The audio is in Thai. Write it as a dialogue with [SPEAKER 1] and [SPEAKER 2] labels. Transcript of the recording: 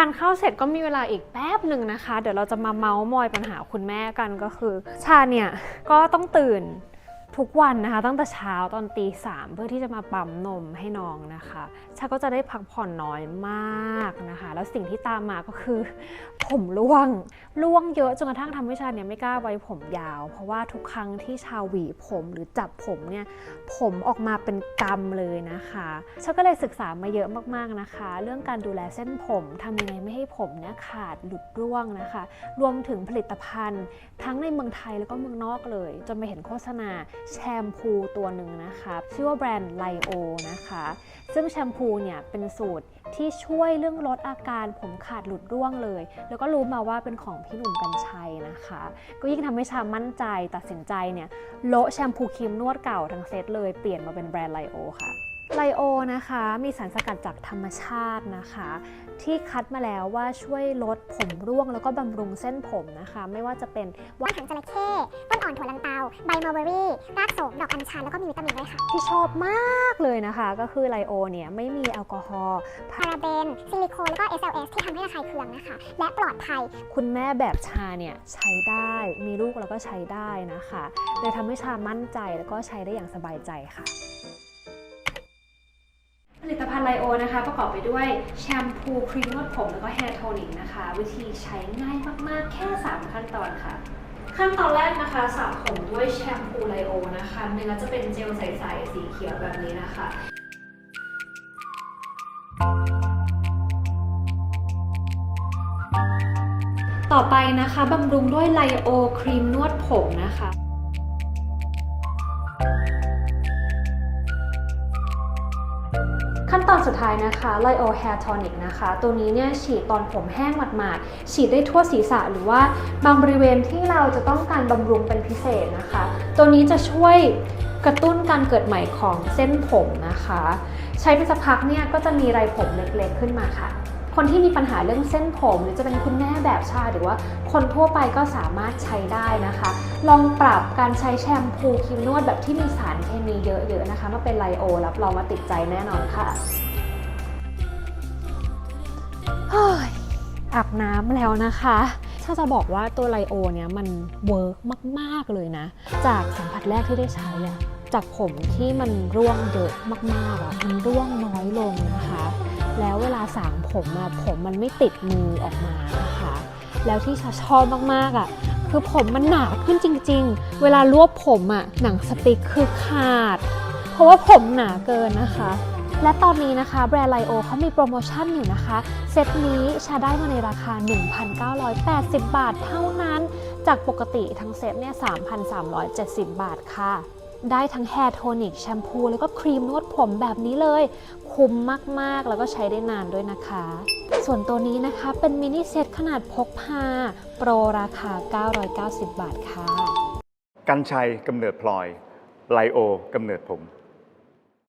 [SPEAKER 1] านข้าวเสร็จก็มีเวลาอีกแป๊บหนึ่งนะคะ เดี๋ยวเราจะมาเมาส์มอยปัญหาคุณแม่กันก็คือ ชาเนี่ยก็ต้องตื่น ทุกวันนะคะ ตั้งแต่เช้าตอนตีสามเพื่อที่จะมาปั๊มนมให้น้องนะคะชาก็จะได้พักผ่อนน้อยมากนะคะ แล้วสิ่งที่ตามมาก็คือ ผมร่วงร่วงเยอะจนกระทั่งทำให้ชาเนี่ยไม่กล้าไว้ผมยาว เพราะว่าทุกครั้งที่ชาหวีผมหรือจับผมเนี่ยผมออกมาเป็นกำเลยนะคะชาก็เลยศึกษามาเยอะมากๆนะคะ เรื่องการดูแลเส้นผมทำยังไงไม่ให้ผมเนี่ยขาดหลุดร่วงนะคะ รวมถึงผลิตภัณฑ์ ทั้งในเมืองไทยแล้วก็เมืองนอกเลยจนไปเห็นโฆษณาแชมพูตัวหนึ่งนะคะชื่อว่าแบรนด์ไลโอนะคะ ซึ่งแชมพูเนี่ยเป็นสูตรที่ช่วยเรื่องลดอาการผมขาดหลุดร่วงเลย แล้วก็รู้มาว่าเป็นของพี่หนุ่มกัญชัยนะคะ ก็ยิ่งทำให้ชามั่นใจตัดสินใจเนี่ยโละแชมพูครีมนวดเก่าทั้งเซตเลยเปลี่ยนมาเป็นแบรนด์ไลโอค่ะไลโอนะคะมีสารสกัดจากธรรมชาตินะคะ ที่คัดมาแล้วว่าช่วยลดผมร่วงแล้วก็บำรุงเส้นผมนะคะ ไม่ว่าจะเป็น
[SPEAKER 2] ว่านหางจระเข้ต อ่อนถั่วลันเตา ใบมัลเบอรี่ รากโสม ดอกอัญชัน แล้วก็มีวิตามินด้วยค่ะ
[SPEAKER 1] ที่ชอบมากเลยนะคะ ก็คือไลโอเนี่ยไม่มีแอลกอฮอล์
[SPEAKER 2] พาราเบน ซิลิโคนแล้วก็ SLS ที่ทำให้ระคายเคืองนะคะ และปลอดภัย
[SPEAKER 1] คุณแม่แบบชาเนี่ยใช้ได้ มีลูกแล้วก็ใช้ได้นะคะเลยทำให้ชามั่นใจแล้วก็ใช้ได้อย่างสบายใจค่ะผลิตภัณฑ์ไลโอนะคะ ประกอบไปด้วยแชมพูครีมนวดผม แล้วก็แฮร์โทนิกนะคะ วิธีใช้ง่ายมาก ๆ แค่ 3 ขั้นตอนค่ะ ขั้นตอนแรกนะคะสระผมด้วยแชมพูไลโอนะคะเนื้อจะเป็นเจลใสๆสีเขียวแบบนี้นะคะต่อไปนะคะบำรุงด้วยไลโอครีมนวดผมนะคะ ขั้นตอนสุดท้ายนะคะไลโอ Hair Tonic นะคะ ตัวนี้เนี่ยฉีดตอนผมแห้งหมาดๆ ฉีดได้ทั่วศีรษะหรือว่าบางบริเวณที่เราจะต้องการบำรุงเป็นพิเศษนะคะ ตัวนี้จะช่วยกระตุ้นการเกิดใหม่ของเส้นผมนะคะ ใช้ไปสักพักเนี่ยก็จะมีไรผมเล็กๆขึ้นมาค่ะ คนที่มีปัญหาเรื่องเส้นผม หรือจะเป็นคุณแม่แบบชาหรือว่าคนทั่วไปก็สามารถใช้ได้นะคะ ลองปรับการใช้แชมพูครีมนวดแบบที่มีสารเคมีเยอะๆนะคะมาเป็นไลโอรับรองว่าติดใจแน่นอนค่ะเฮ้ยอาบน้ำแล้วนะคะถ้าจะบอกว่าตัวไลโอเนี่ยมันเวิร์กมาก ๆ เลยนะ จากสัมผัสแรกที่ได้ใช้อะจากผมที่มันร่วงเยอะมากๆอะมันร่วงน้อยลงนะ แล้วเวลาสางผมอะผมมันไม่ติดมือออกมานะคะแล้วที่ชาชอบมากๆอะคือผมมันหนาขึ้นจริง ๆ เวลารวบผมอะหนังสติ๊กคือขาด เพราะว่าผมหนาเกินนะคะและตอนนี้นะคะแบรนด์ไลโอเขามีโปรโมชั่นอยู่นะคะ เซตนี้ชาได้มาในราคา 1,980 บาทเท่านั้น จากปกติทั้งเซตเนี่ย 3,370 บาทค่ะ ได้ทั้งแฮร์โทนิกแชมพูแล้วก็ครีมนวดผมแบบนี้เลย คุ้มมากๆ แล้วก็ใช้ได้นานด้วยนะคะ ส่วนตัวนี้นะคะเป็นมินิเซตขนาดพกพา โปรราคา 990 บาทค่ะ
[SPEAKER 3] กันชัยกำเนิดพลอย ไลโอกำเนิดผม